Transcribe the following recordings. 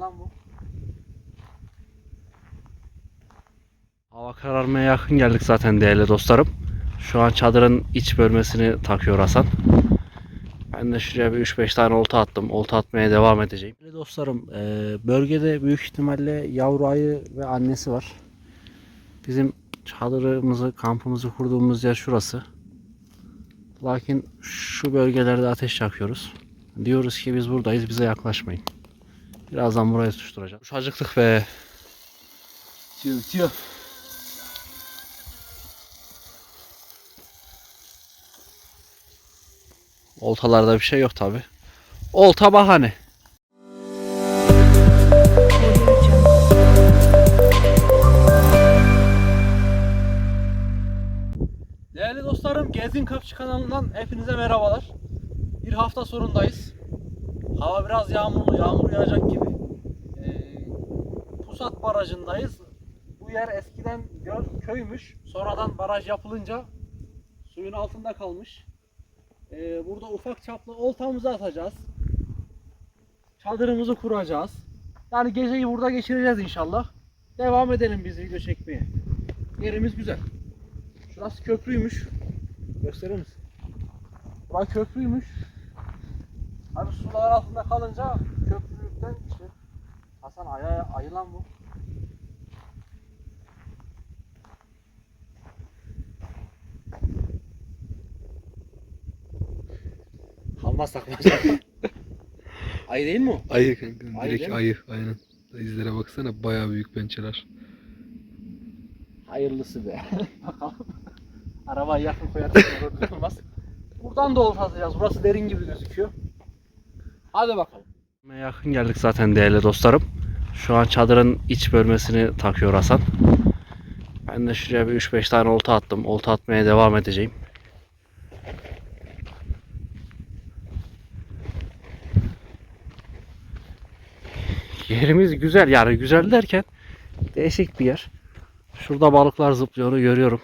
lan bu. Hava kararmaya yakın geldik zaten değerli dostlarım. Şu an çadırın iç bölmesini takıyor Hasan. Ben de şuraya bir 3-5 tane olta attım. Olta atmaya devam edeceğim. Değerli dostlarım e, bölgede büyük ihtimalle yavru ayı ve annesi var. Bizim çadırımızı, kampımızı kurduğumuz yer şurası. Lakin şu bölgelerde ateş yakıyoruz. Diyoruz ki biz buradayız bize yaklaşmayın. Birazdan buraya tutuşturacağım. Şu acıktık be. Tüyo tüyo. Oltalarda bir şey yok tabi. Olta bahane. Değerli dostlarım Gezgin Kapçı kanalından hepinize merhabalar. Bir hafta sonundayız. Hava biraz yağmurlu, yağmur yağacak gibi. Ee, Pusat Barajı'ndayız. Bu yer eskiden göl, köymüş. Sonradan baraj yapılınca suyun altında kalmış. Ee, burada ufak çaplı oltamızı atacağız. Çadırımızı kuracağız. Yani geceyi burada geçireceğiz inşallah. Devam edelim biz video çekmeye. Yerimiz güzel. Şurası köprüymüş. Gösterir misin? Burası köprüymüş. Abi sular altında kalınca köprülükten işte Hasan aya ayılan bu. Kalmazsak mı? Ayı değil mi o? Ayı kanka. Ayı Direkt değil mi? ayı. Aynen. İzlere baksana bayağı büyük pençeler. Hayırlısı be. Bakalım. Arabayı yakın koyarsak olur olmaz. Buradan da olta atacağız. Burası derin gibi gözüküyor. Hadi bakalım. Yakın geldik zaten değerli dostlarım. Şu an çadırın iç bölmesini takıyor Hasan. Ben de şuraya bir 3-5 tane olta attım. Olta atmaya devam edeceğim. Yerimiz güzel yani güzel derken değişik bir yer. Şurada balıklar zıplıyor görüyorum.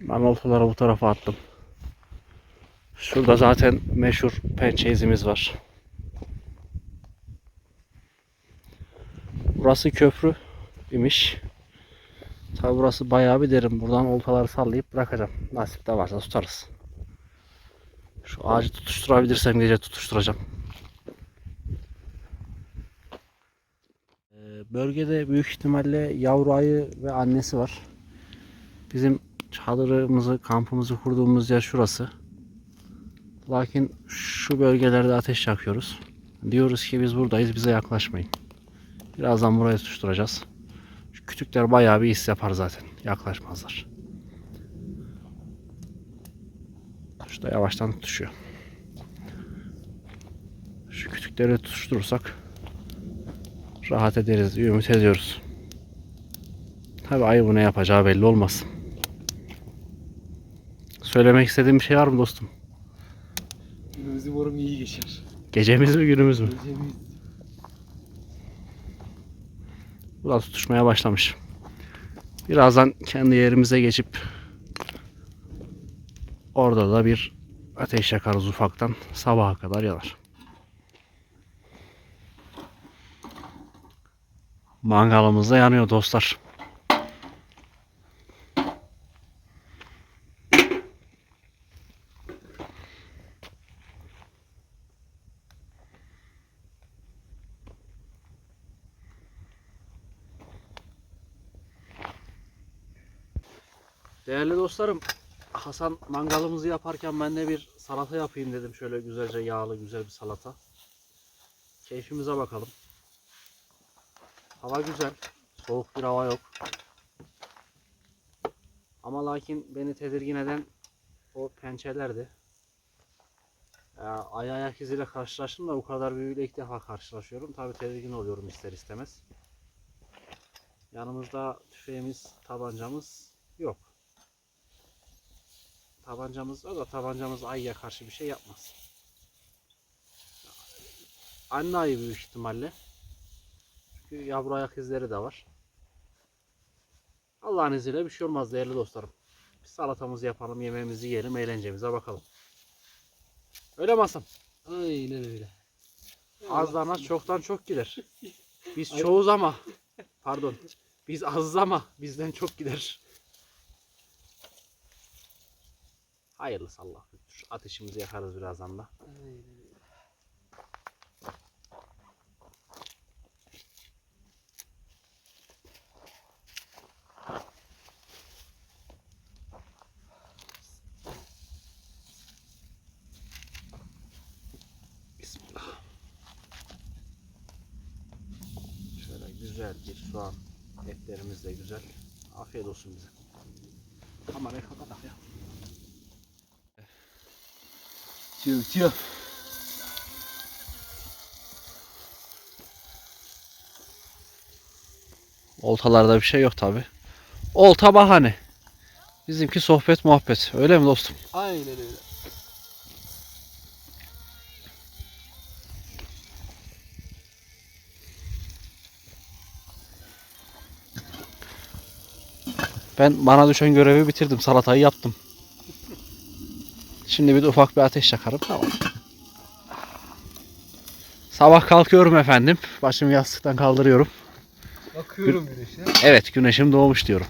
Ben oltaları bu tarafa attım. Şurada zaten meşhur pençe izimiz var. Burası köprü imiş. Tabi burası bayağı bir derin. Buradan oltaları sallayıp bırakacağım. Nasip de varsa tutarız. Şu ağacı tutuşturabilirsem gece tutuşturacağım. Ee, Bölgede büyük ihtimalle yavru ayı ve annesi var. Bizim çadırımızı, kampımızı kurduğumuz yer şurası. Lakin şu bölgelerde ateş yakıyoruz. Diyoruz ki biz buradayız bize yaklaşmayın. Birazdan buraya tutuşturacağız. Şu kütükler bayağı bir his yapar zaten. Yaklaşmazlar. Şurada yavaştan tutuşuyor. Şu kütükleri tutuşturursak rahat ederiz ümit ediyoruz. Tabi ayı bu ne yapacağı belli olmaz. Söylemek istediğim bir şey var mı dostum? Umarım iyi geçer. Gecemiz mi günümüz mü? Gecemiz. Da tutuşmaya başlamış. Birazdan kendi yerimize geçip orada da bir ateş yakarız ufaktan. Sabaha kadar yanar. Mangalımız da yanıyor dostlar. Değerli dostlarım, Hasan mangalımızı yaparken ben de bir salata yapayım dedim. Şöyle güzelce yağlı güzel bir salata. Keyfimize bakalım. Hava güzel. Soğuk bir hava yok. Ama lakin beni tedirgin eden o pençelerdi. Ay ayak iziyle karşılaştım da bu kadar büyüğüyle ilk defa karşılaşıyorum. Tabi tedirgin oluyorum ister istemez. Yanımızda tüfeğimiz, tabancamız yok. Tabancamız var da tabancamız ayıya karşı bir şey yapmaz. Anne ayı büyük ihtimalle. Çünkü yavru ayak izleri de var. Allah'ın izniyle bir şey olmaz değerli dostlarım. Biz salatamızı yapalım, yemeğimizi yiyelim, eğlencemize bakalım. Öyle mi Hasan? Aynen öyle. Azdan az çoktan çok gider. Biz çoğuz ama pardon. Biz azız ama bizden çok gider. Hayırlısı Allah. Ateşimizi yakarız birazdan da. Bismillah. Şöyle güzel bir soğan. Etlerimiz de güzel. Afiyet olsun bize. Kamerayı kapatak ya. Çiv çiv. Oltalarda bir şey yok tabi. Olta bahane. Bizimki sohbet muhabbet. Öyle mi dostum? Aynen öyle. Ben bana düşen görevi bitirdim. Salatayı yaptım. Şimdi bir de ufak bir ateş yakarım. Tamam. Sabah kalkıyorum efendim. Başımı yastıktan kaldırıyorum. Bakıyorum güneşe. Evet güneşim doğmuş diyorum.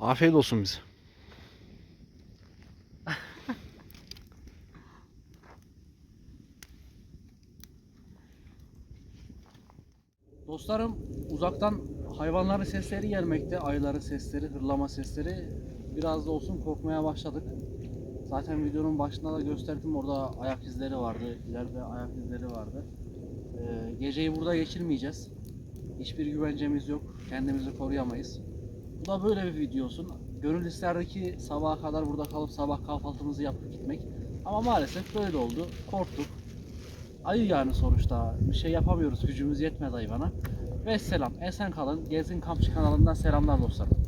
Afiyet olsun bize. Dostlarım uzaktan hayvanların sesleri gelmekte. Ayıların sesleri, hırlama sesleri. Biraz da olsun korkmaya başladık. Zaten videonun başında da gösterdim orada ayak izleri vardı. İleride ayak izleri vardı. Ee, geceyi burada geçirmeyeceğiz. Hiçbir güvencemiz yok. Kendimizi koruyamayız. Bu da böyle bir video olsun. Gönül isterdi ki sabaha kadar burada kalıp sabah kahvaltımızı yapıp gitmek. Ama maalesef böyle oldu. Korktuk. Ayı yani sonuçta. Bir şey yapamıyoruz. Gücümüz yetmedi hayvana. Ve selam. Esen kalın. Gezin Kampçı kanalından selamlar dostlarım.